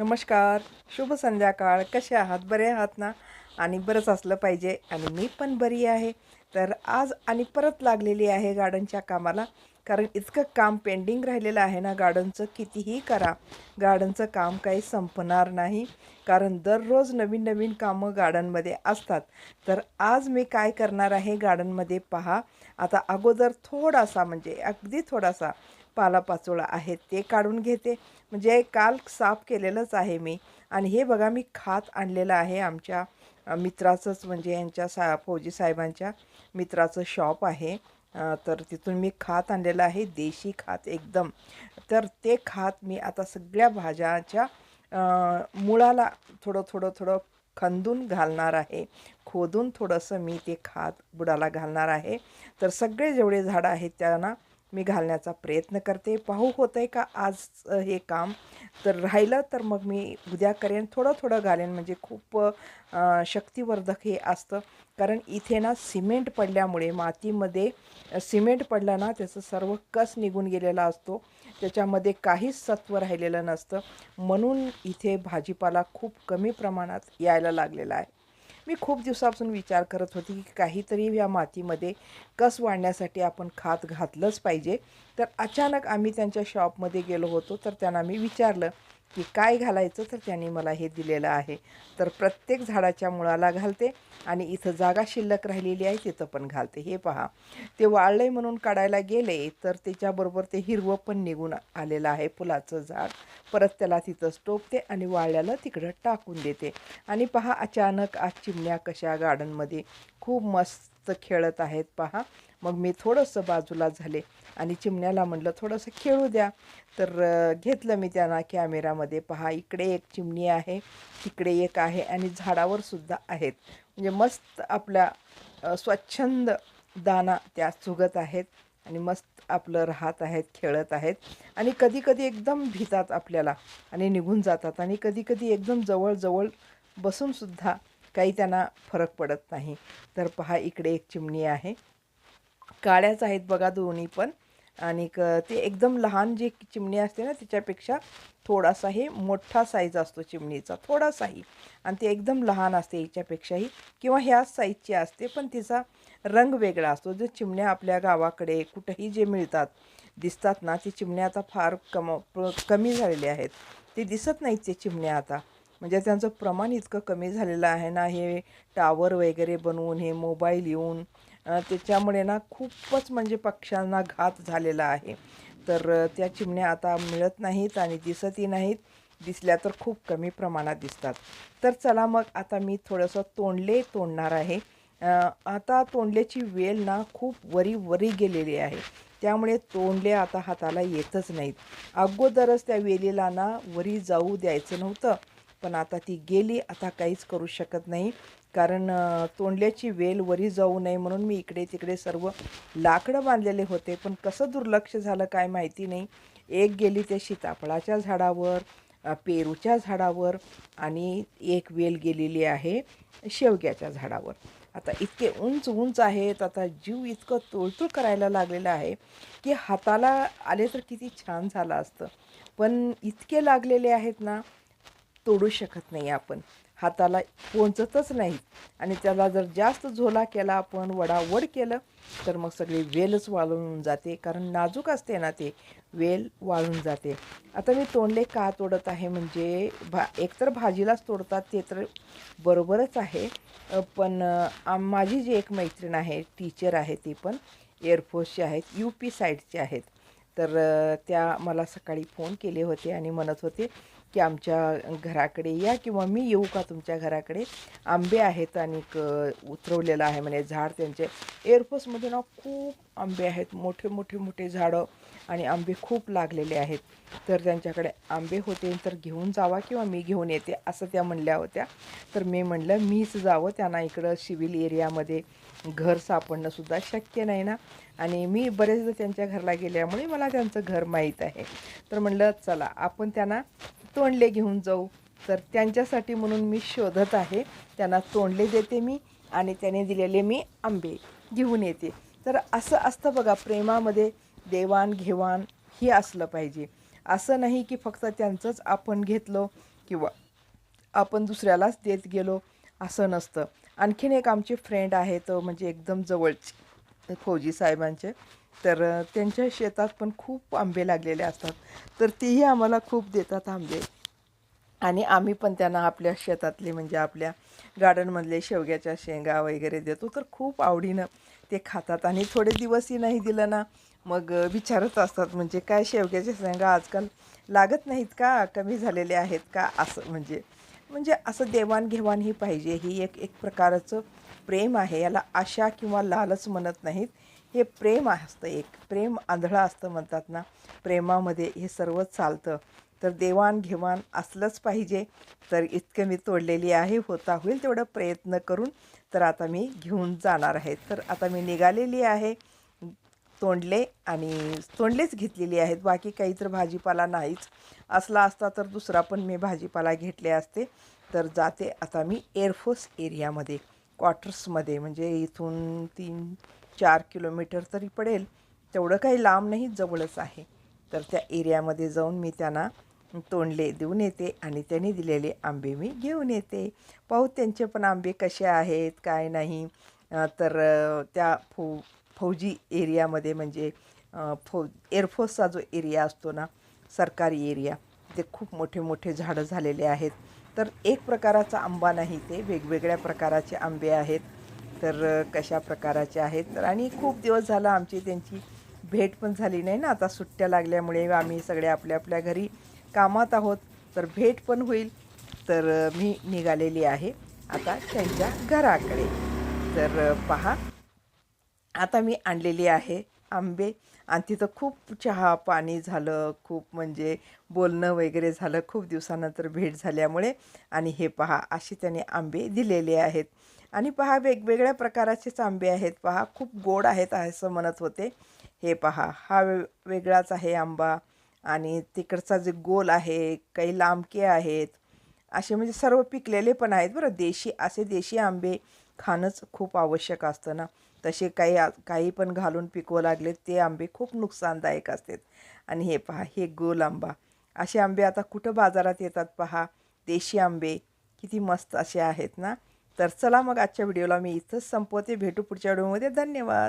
नमस्कार शुभ संध्याकाळ. कसे आहात? बरे आहात ना? आणि बरंच असलं पाहिजे आणि मी पण बरी आहे. तर आज आणि परत लागलेली आहे गार्डनच्या कामाला. कारण इतकं काम पेंडिंग राहिलेलं आहे ना गार्डनचं कितीही करा. गार्डनचं काम काही संपणार नाही. कारण दररोज नवीन नवीन कामं गार्डनमध्ये असतात. तर आज मी काय करणार आहे? गार्डनमध्ये पहा. आता अगोदर थोडासा म्हणजे अगदी थोडासा पालापाचोळा आहे ते काढून घेते. म्हणजे काल साफ केलेलंच आहे मी. आणि हे बघा मी खात आणलेलं आहे आमच्या मित्राचंच म्हणजे यांच्या सा फौजी साहेबांच्या मित्राचं शॉप आहे. तर तिथून मी खात आणलेलं आहे देशी खात एकदम. तर ते खात मी आता सगळ्या भाज्याच्या मुळाला थोडं थोडं थोडं खंदून घालणार आहे. खोदून थोडंसं मी ते खात बुडाला घालणार आहे. तर सगळे जेवढे झाडं आहेत त्यांना मी घालण्याचा प्रयत्न करते. पाहू होतं आहे का आज हे काम? तर राहिलं तर मग मी उद्या करेन. थोडं थोडं घालेन म्हणजे खूप शक्तिवर्धक हे असतं. कारण इथे ना सिमेंट पडल्यामुळे मातीमध्ये सिमेंट पडलं ना त्याचं सर्व कस निघून गेलेला असतो. त्याच्यामध्ये काहीच सत्व राहिलेलं नसतं. म्हणून इथे भाजीपाला खूप कमी प्रमाणात यायला लागलेला आहे. मी खूप दिवसापासून विचार करत होती की काहीतरी या मातीमध्ये कस वाढण्यासाठी आपण खात घातलंच पाहिजे. तर अचानक आम्ही त्यांच्या शॉपमध्ये गेलो होतो तर त्यांना मी विचारलं की काय घालायचं तर त्यांनी मला हे दिलेलं आहे. तर प्रत्येक झाडाच्या मुळाला घालते आणि इथं जागा शिल्लक राहिलेली आहे तिथं पण घालते. हे पहा. ते वाळलंय म्हणून काढायला गेले तर त्याच्याबरोबर ते हिरवं पण निघून आलेलं आहे फुलाचं झाड. परत त्याला तिथंच टोपते आणि वाळल्याला तिकडं टाकून देते. आणि पहा अचानक आज चिमण्या कशा गार्डनमध्ये. खूप मस्त खेळत आहेत पहा. मग मी थोडंसं बाजूला झाले आणि चिमण्याला म्हटलं थोडंसं खेळू द्या. तर घेतलं मी त्यांना कॅमेरामध्ये. पहा इकडे एक चिमणी आहे तिकडे एक आहे आणि झाडावर सुद्धा आहेत. म्हणजे मस्त आपल्या स्वच्छंद दाना त्या चुगत आहेत आणि मस्त आपलं राहत आहेत खेळत आहेत. आणि कधीकधी एकदम भितात आपल्याला आणि निघून जातात आणि कधीकधी एकदम जवळजवळ बसूनसुद्धा काही त्यांना फरक पडत नाही. तर पहा इकडे एक चिमणी आहे. काळ्याच आहेत बघा दोन्ही पण. आणि क ते एकदम लहान जी चिमणी असते ना तिच्यापेक्षा थोडासा हे मोठा साईज असतो चिमणीचा थोडासाही. आणि ते एकदम लहान असते हिच्यापेक्षाही. किंवा ह्याच साईजची असते पण तिचा रंग वेगळा असतो. जे चिमण्या आपल्या गावाकडे कुठेही जे मिळतात दिसतात ना ते चिमण्या आता फार कम कमी झालेले आहेत. ते दिसत नाहीत ते चिमण्या आता. म्हणजे त्यांचं प्रमाण इतकं कमी झालेलं आहे ना हे टावर वगैरे बनवून हे मोबाईल येऊन त्याच्यामुळे ना खूपच म्हणजे पक्ष्यांना घात झालेला आहे. तर त्या चिमण्या आता मिळत नाहीत आणि दिसतही नाहीत. दिसल्या तर खूप कमी प्रमाणात दिसतात. तर चला मग आता मी थोडंसं तोंडले तोडणार आहे. आता तोंडल्याची वेल ना खूप वरी वरी गेलेली आहे. त्यामुळे तोंडले आता हाताला येतच नाहीत. अगोदरच त्या वेलीला ना वरी जाऊ द्यायचं नव्हतं. पण आता ती गेली आता काहीच करू शकत नाही. कारण तोंडल्याची वेल वरी जाऊ नये म्हणून मी इकडे तिकडे सर्व लाकडं बांधलेले होते. पण कसं दुर्लक्ष झालं काय माहिती नाही. एक गेली ते सीताफळाच्या झाडावर पेरूच्या झाडावर आणि एक वेल गेलेली आहे शेवग्याच्या झाडावर. आता इतके उंच उंच आहेत आता जीव इतकं तोळतोळ करायला लागलेलं आहे की हाताला आले तर किती छान झालं असतं. पण इतके लागलेले आहेत ना तोडू शकत नाही आपण. हाताला पोचतच नाही. आणि त्याला जर जास्त झोला केला आपण वडावड केलं तर मग सगळी वेलच वाळून जाते. कारण नाजूक असते ना ते वेल वाळून जाते. आता मी तोंडले का तोडत आहे म्हणजे भा एकतर भाजीलाच तोडतात ते तर बरोबरच आहे. पण माझी जी एक मैत्रीण आहे टीचर आहे ती पण एअरफोर्सची आहेत यू पी साईडचे आहेत. तर त्या मला सकाळी फोन केले होते आणि म्हणत होते की आमच्या घराकडे या किंवा मी येऊ का तुमच्या घराकडे? आंबे आहेत आणि उतरवलेलं आहे म्हणजे झाड त्यांचे. एअरफोर्समध्ये ना खूप आंबे आहेत मोठे मोठे मोठे झाडं आणि आंबे खूप लागलेले आहेत. तर त्यांच्याकडे आंबे होते तर घेऊन जावा किंवा मी घेऊन येते असं त्या म्हणल्या होत्या. तर मी म्हणलं मीच जावं त्यांना इकडं सिव्हिल एरियामध्ये घर सापडणं सुद्धा शक्य नाही ना? आणि मी बरेचदा त्यांच्या घरला गेल्यामुळे मला त्यांचं घर माहीत आहे. तर म्हणलं चला आपण त्यांना तोंडले घेऊन जाऊ. तर त्यांच्यासाठी म्हणून मी शोधत आहे. त्यांना तोंडले देते मी आणि त्याने दिलेले मी आंबे घेऊन येते. तर असं असतं बघा प्रेमामध्ये देवाणघेवाण हे असलं पाहिजे. असं नाही की फक्त त्यांचंच आपण घेतलं किंवा आपण दुसऱ्यालाच देत गेलो असं नसतं. आणखीन एक आमचे फ्रेंड आहेत म्हणजे एकदम जवळची फौजी साहेबांचे. तर त्यांच्या शेतात पण खूप आंबे लागलेले असतात. तर तेही आम्हाला खूप देतात आंबे. आणि आम्ही पण त्यांना आपल्या शेतातले म्हणजे आपल्या गार्डनमधले शेवग्याच्या शेंगा वगैरे देतो. तर खूप आवडीनं ते खातात. आणि थोडे दिवसही नाही दिलं ना मग विचारत असतात म्हणजे काय शेवग्याच्या शेंगा आजकाल लागत नाहीत का? कमी झालेले आहेत का? असं म्हणजे म्हणजे असं देवाणघेवाण ही पाहिजे. ही एक एक प्रकारचं प्रेम आहे. याला आशा किंवा लालच म्हणत नाहीत. हे प्रेम असतं एक. प्रेम आंधळं असतं म्हणतात ना. प्रेमामध्ये हे सर्व चालतं. तर देवाणघेवाण असलंच पाहिजे. तर इतकं मी तोडलेली आहे. होता होईल तेवढं प्रयत्न करून तर आता मी घेऊन जाणार आहे. तर आता मी निघालेली आहे. तोंडले आणि तोंडलेच घेतलेली आहेत. बाकी काही तर भाजीपाला नाहीच. असला असता तर दुसरा पण मी भाजीपाला घेतले असते. तर जाते आता मी एअरफोर्स एरियामध्ये क्वार्टर्समध्ये म्हणजे इथून तीन चार किलोमीटर तरी पडेल. तेवढं काही लांब नाही जवळच आहे. तर त्या एरियामध्ये जाऊन मी त्यांना तोंडले देऊन येते आणि त्यांनी दिलेले आंबे मी घेऊन येते. पाहू त्यांचे पण आंबे कसे आहेत काय नाही. तर त्या फू फौजी एरियामध्ये म्हणजे फौज फौ एअरफोर्सचा जो एरिया असतो ना सरकारी एरिया ते खूप मोठे मोठे झाडं झालेले आहेत. तर एक प्रकाराचा आंबा नाही ते वेगवेगळ्या प्रकाराचे आंबे आहेत. तर कशा प्रकाराचे आहेत? तर आणि खूप दिवस झाला आमची त्यांची भेट पण झाली नाही ना. आता सुट्ट्या लागल्यामुळे आम्ही सगळे आपल्या आपल्या घरी कामात आहोत. तर भेट पण होईल. तर मी निघालेली आहे. आता त्यांच्या घराकडे. तर पहा. आता मी आणलेली आहे आंबे. आणि तिथं खूप चहा पाणी झालं खूप म्हणजे बोलणं वगैरे झालं. खूप दिवसानंतर भेट झाल्यामुळे. आणि हे पहा असे त्याने आंबे दिलेले आहेत. आणि पहा वेगवेगळ्या प्रकाराचेच आंबे आहेत. पहा खूप गोड आहेत असं म्हणत होते. हे पहा हा वे वेगळाच आहे आंबा. आणि तिकडचा जे गोल आहे काही लांबके आहेत. असे म्हणजे सर्व पिकलेले पण आहेत बरं. देशी असे देशी आंबे खाणंच खूप आवश्यक असतं ना. तसे काही काही पण घालून पिकवू लागले ते आंबे खूप नुकसानदायक असतात. आणि हे पहा हे गोल आंबा. असे आंबे आता कुठं बाजारात येतात पहा? देशी आंबे किती मस्त असे आहेत ना? तर चला मग आजच्या व्हिडिओला मी इथंच संपवते. भेटू पुढच्या व्हिडिओमध्ये. धन्यवाद!